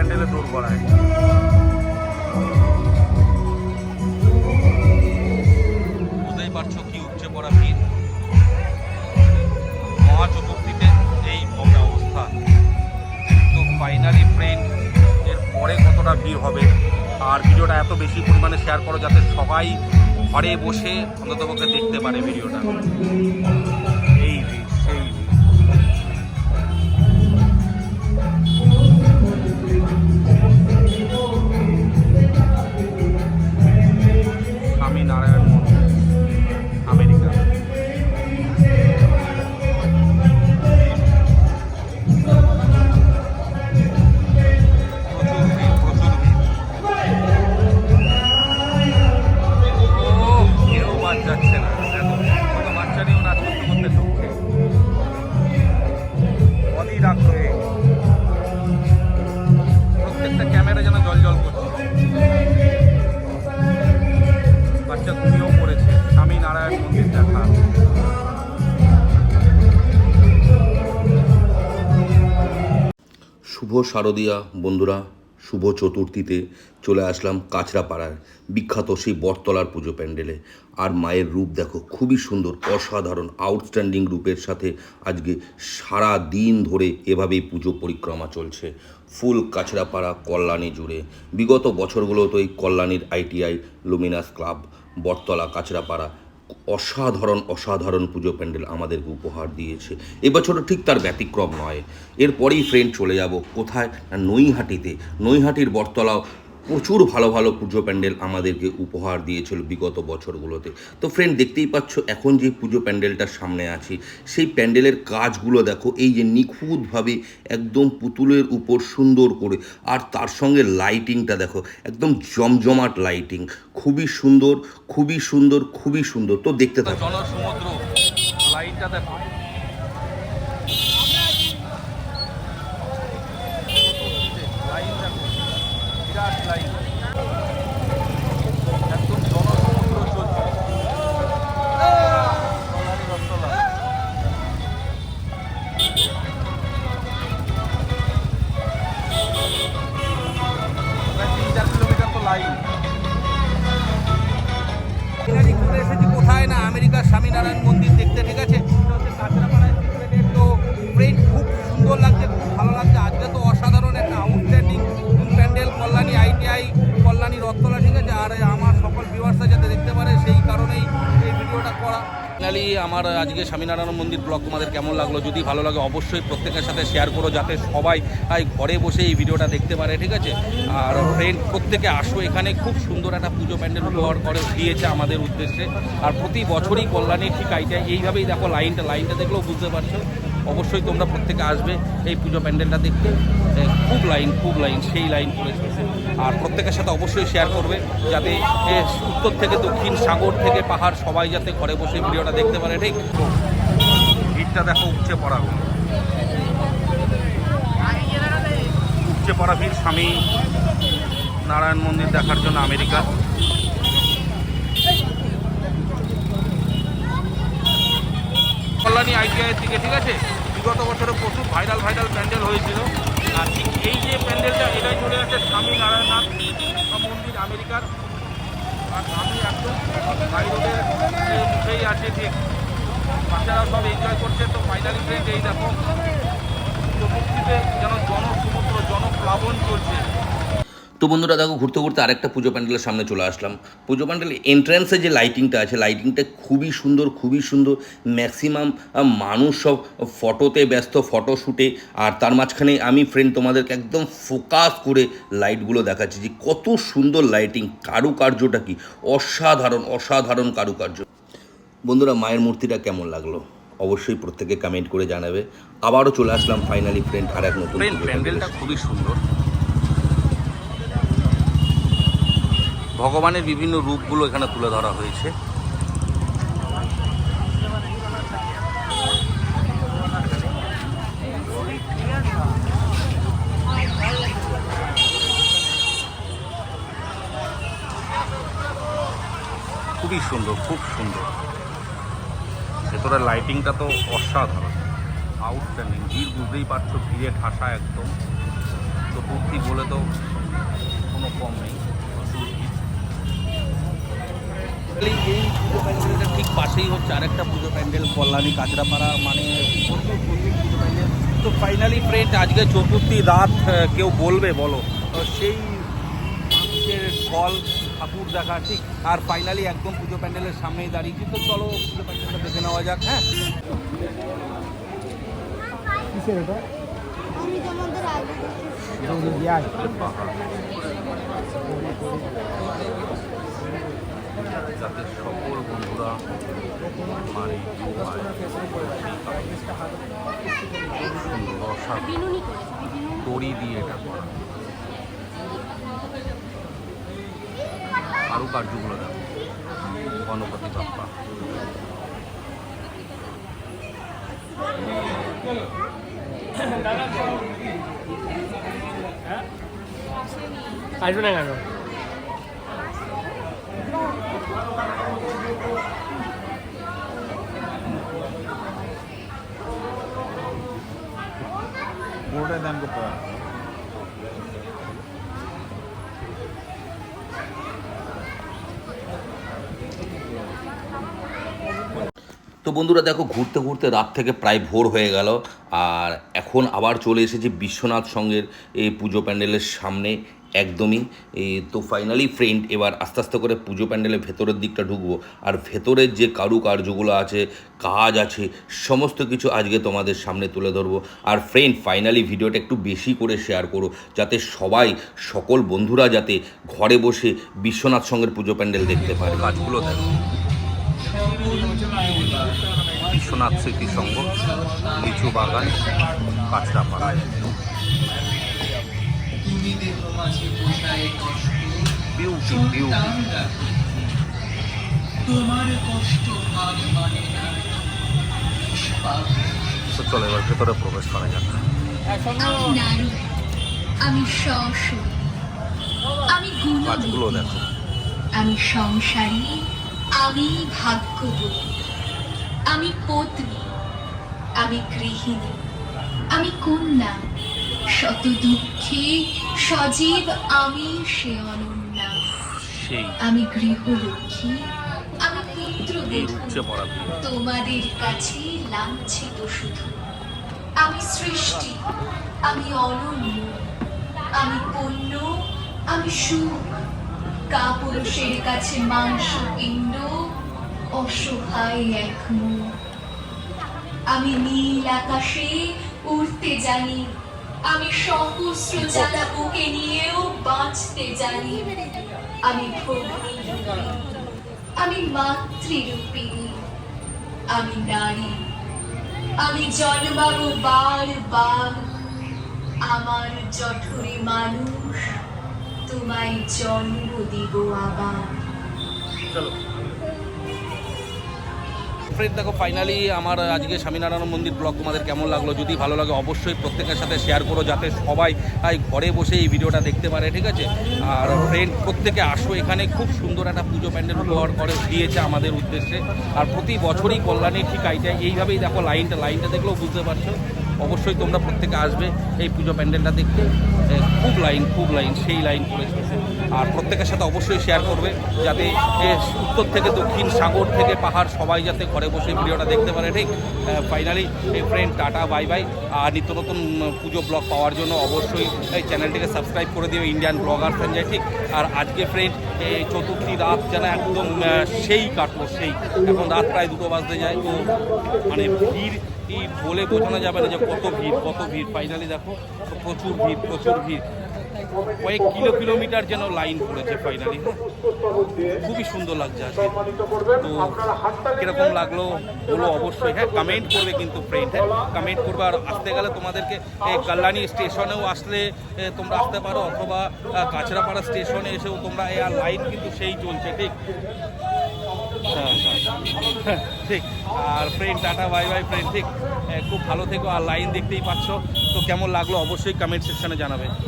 প্যান্ডেলে দৌড় করায়। বুঝতেই পারছ কি উপচে পড়া ভিড়? মহা চতুর্থীতে এই অবস্থা। তো ফাইনালি ফ্রেন্ড এর পরে কতটা ভিড় হবে? আর ভিডিওটা এত বেশি পরিমাণে শেয়ার করো যাতে সবাই ঘরে বসে অন্ততপক্ষে দেখতে পারে ভিডিওটা। শুভ শারদীয়া, বন্ধুরা। শুভ চতুর্থীতে চলে আসলাম কাঁচরাপাড়ার বিখ্যাত সেই বটতলার পুজো প্যান্ডেলে। আর মায়ের রূপ দেখো, খুবই সুন্দর, অসাধারণ আউটস্ট্যান্ডিং রূপের সাথে আজকে সারা দিন ধরে এভাবেই পুজো পরিক্রমা চলছে। ফুল কাছড়াপাড়া কল্যাণী জুড়ে। বিগত বছরগুলোতে এই কল্যাণীর ITI, luminous club, Bottola Kanchrapara অসাধারণ অসাধারণ পুজো প্যান্ডেল আমাদেরকে উপহার দিয়েছে। এবছরও ঠিক তার ব্যতিক্রম নয়। এরপরেই ফ্রেন্ড চলে যাব কোথায়? নৈহাটিতে। নৈহাটির বটতলাও প্রচুর ভালো ভালো পুজো প্যান্ডেল আমাদেরকে উপহার দিয়েছিল বিগত বছরগুলোতে। তো ফ্রেন্ড দেখতেই পাচ্ছ, এখন যে পুজো প্যান্ডেলটার সামনে আছি, সেই প্যান্ডেলের কাজগুলো দেখো, এই যে নিখুঁতভাবে একদম পুতুলের উপর সুন্দর করে, আর তার সঙ্গে লাইটিংটা দেখো, একদম জমজমাট লাইটিং খুবই সুন্দর খুবই সুন্দর খুবই সুন্দর, তো দেখতে থাকো। লাইনটা দেখো লাইন দেখো বিরাট লাইন একদম জনসমুদ্র চলছে তিন চার কিলোমিটার তো লাইন কোথায় না? আমেরিকার স্বামীনারায়ণ মন্দির। ফাইনালি আমার আজকে স্বামীনারায়ণ মন্দির ব্লগ তোমাদের কেমন লাগল? যদি ভালো লাগে, অবশ্যই প্রত্যেকের সাথে শেয়ার করো যাতে সবাই ঘরে বসে এই ভিডিওটা দেখতে পারে, ঠিক আছে? আর ফ্রেন্ড প্রত্যেকে আসো এখানে। খুব সুন্দর একটা পুজো প্যান্ডেল উপহার করে দিয়েছে আমাদের উদ্দেশ্যে। আর প্রতি বছরই কল্যাণী ঠিক আইটা এইভাবেই দেখো, লাইনটা লাইনটা দেখলেও বুঝতে পারছ। অবশ্যই তোমরা প্রত্যেকে আসবে এই পুজো প্যান্ডেলটা দেখতে। খুব লাইন খুব লাইন সেই লাইন করে চলছে। আর প্রত্যেকের সাথে অবশ্যই শেয়ার করবে, যাতে উত্তর থেকে দক্ষিণ, সাগর থেকে পাহাড়, সবাই যাতে ঘরে বসে ভিডিওটা দেখতে পারে, ঠিক? ভিড়টা দেখো, উপচে পড়া উপচে পড়া ভিড় স্বামী নারায়ণ মন্দির দেখার জন্য আমেরিকা। কল্যাণী আইটিআইয়ের দিকে, ঠিক আছে? বিগত বছরে প্রচুর ভাইরাল ভাইরাল প্যান্ডেল হয়েছিল। আর ঠিক এই যে প্যান্ডেলটা, এটাই চলে আসছে স্বামী নারায়ণনাথ মন্দির আমেরিকার। আর আমি একদম হাই রোডের মুখেই আছে ঠিক বাচ্চারা সব এনজয় করছে, তো ফাইনালি ফ্রেন্ড এই দেখো চতুর্থীতে যেন জনসমুদ্র জনপ্লাবন চলছে তো বন্ধুরা দেখো ঘুরতে ঘুরতে আরেকটা পুজো প্যান্ডেলের সামনে চলে আসলাম। পুজো প্যান্ডেলের এন্ট্রান্সে যে লাইটিংটা আছে লাইটিংটা খুবই সুন্দর খুবই সুন্দর। ম্যাক্সিমাম মানুষ সব ফটোতে ব্যস্ত ফটো শ্যুটে আর তার মাঝখানে আমি ফ্রেন্ড তোমাদেরকে একদম ফোকাস করে লাইটগুলো দেখাচ্ছি যে কত সুন্দর লাইটিং কারুকার্যটা কি? অসাধারণ অসাধারণ কারুকার্য। বন্ধুরা মায়ের মূর্তিটা কেমন লাগল? অবশ্যই প্রত্যেকে কমেন্ট করে জানাবে। আবারও চলে আসলাম ফাইনালি ফ্রেন্ড আর এক নতুন প্যান্ডেলটা খুবই সুন্দর। ভগবানের বিভিন্ন রূপগুলো এখানে তুলে ধরা হয়েছে। খুবই সুন্দর, খুব সুন্দর। ভেতরে লাইটিংটা তো অসাধারণ। আউটস্ট্যান্ডিং ভিড় বুঝতেই পারছ, ভিড়ে ঠাসা একদম। তো বলে তো কোনো কম নেই। এই এই পুজো প্যান্ডেলটা ঠিক পাশেই হচ্ছে আরেকটা পুজো প্যান্ডেল কল্যাণী কাঁচরাপাড়া মানে প্রচুর প্রচুর পুজো প্যান্ডেল। তো ফাইনালি ফ্রেন্ড আজকে চতুর্থী রাত কেউ বলবে বলো। তো সেই মানুষের ফল ঠাকুর দেখা ঠিক? আর ফাইনালি একদম পুজো প্যান্ডেলের সামনেই দাঁড়িয়েছি। তো চলো পুজো প্যান্ডেলটা দেখে নেওয়া যাক হ্যাঁ? কিসের এটা? সূর্য যাতে সকল বন্ধুরা মানে বিনুনি করে বিনুনি দড়ি দিয়ে এটা করা। আরও কার্যগুলো দেখো। গণপতি বাপ্পা। আসবে না কেন? তো বন্ধুরা দেখো, ঘুরতে ঘুরতে রাত থেকে প্রায় ভোর হয়ে গেল, আর এখন আবার চলে এসেছি বিশ্বনাথ সঙ্গের এই পুজো প্যান্ডেলের সামনে। একদমই তো ফাইনালি ফ্রেন্ড এবার আস্তে আস্তে করে পুজো প্যান্ডেলের ভেতরের দিকটা ঢুকবো। আর ভেতরের যে কারুকার্যগুলো আছে, কাজ আছে, সমস্ত কিছু আজকে তোমাদের সামনে তুলে ধরবো। আর ফ্রেন্ড ফাইনালি ভিডিওটা একটু বেশি করে শেয়ার করো, যাতে সবাই, সকল বন্ধুরা যাতে ঘরে বসে বিশ্বনাথ সঙ্গের পুজো প্যান্ডেল দেখতে পারে। কাজগুলো দেখো। বিশ্বনাথ স্মৃতি সংঘ, লিচু বাগান কাঁচরাপাড়ায় বিউটি বিউটি তো চলো এবার ভেতরে প্রবেশ করা যাক। আমি আমি কাজগুলো দেখো। আমি সংসারী আমি ভাগ্যবতী। আমি পত্নী আমি গৃহিণী আমি কন্যা শত দুঃখে সজীব আমি সে অনন্যা। আমি গৃহলক্ষ্মী আমি পুত্র। তোমাদের কাছে লাঞ্ছিত শুধু। আমি সৃষ্টি আমি অনন্য আমি পণ্য আমি সুখ। কাপুরুষের কাছে মাংস পিণ্ড অসহায় এক মুখ। আমি নীল আকাশে উড়তে জানি আমি সহস্র জ্বালা বুকে নিয়েও বাঁচতে জানি। আমি আমি মাতৃরূপিণী, আমি নারী। আমি জন্মাবো বার বার আমার জঠরে মানুষ, তোমায় জন্ম দিব আবার। ফ্রেন্ড, দেখো ফাইনালি আমার আজকে স্বামীনারায়ণ মন্দির ব্লগ তোমাদের কেমন লাগল? যদি ভালো লাগে, অবশ্যই প্রত্যেকের সাথে শেয়ার করো যাতে সবাই ঘরে বসে এই ভিডিওটা দেখতে পারে, ঠিক আছে? আর ফ্রেন্ড প্রত্যেকে আসো এখানে, খুব সুন্দর একটা পুজো প্যান্ডেল উপহার করে দিয়েছে আমাদের উদ্দেশ্যে। আর প্রতি বছরই কল্যাণী ঠিক আইটা এইভাবেই দেখো, লাইনটা লাইনটা দেখলেও বুঝতে পারছ। অবশ্যই তোমরা প্রত্যেকে আসবে এই পুজো প্যান্ডেলটা দেখতে। খুব লাইন খুব লাইন সেই লাইন পড়েছে আর প্রত্যেকের সাথে অবশ্যই শেয়ার করবে, যাতে উত্তর থেকে দক্ষিণ, সাগর থেকে পাহাড়, সবাই যাতে ঘরে বসে ভিডিওটা দেখতে পারে, ঠিক? Finally friend tata bye bye আর নিত্য নতুন পুজো ব্লগ পাওয়ার জন্য অবশ্যই এই চ্যানেলটিকে সাবস্ক্রাইব করে দিও ইন্ডিয়ান ব্লগার সঞ্জয়, ঠিক? আর আজকে ফ্রেন্ড এই চতুর্থী রাত যেন একদম সেই কাটলো, সেই। এখন রাত প্রায় দুটো বাজতে যায়, তো মানে ভিড় কি বলে বোঝানো যাবে না যে কত ভিড় কত ভিড়। ফাইনালি দেখো, প্রচুর ভিড় প্রচুর ভিড়। কয়েক কিলো কিলোমিটার যেন লাইন পড়েছে ফাইনালি খুবই সুন্দর লাগছে আজকে। তো কীরকম লাগল বলো অবশ্যই হ্যাঁ? কমেন্ট করবে কিন্তু ফ্রেন্ড হ্যাঁ? কমেন্ট করবে আর আসতে গেলে তোমাদেরকে কল্যাণী স্টেশনেও আসলে তোমরা আসতে পারো অথবা কাঁচরাপাড়া স্টেশনে এসেও তোমরা আর লাইন কিন্তু সেই চলছে, ঠিক? হ্যাঁ হ্যাঁ ঠিক, আর friend tata bye bye friend ঠিক খুব ভালো থেকো, আর লাইন দেখতেই পাচ্ছ। তো কেমন লাগল, অবশ্যই কমেন্ট সেকশানে জানাবে।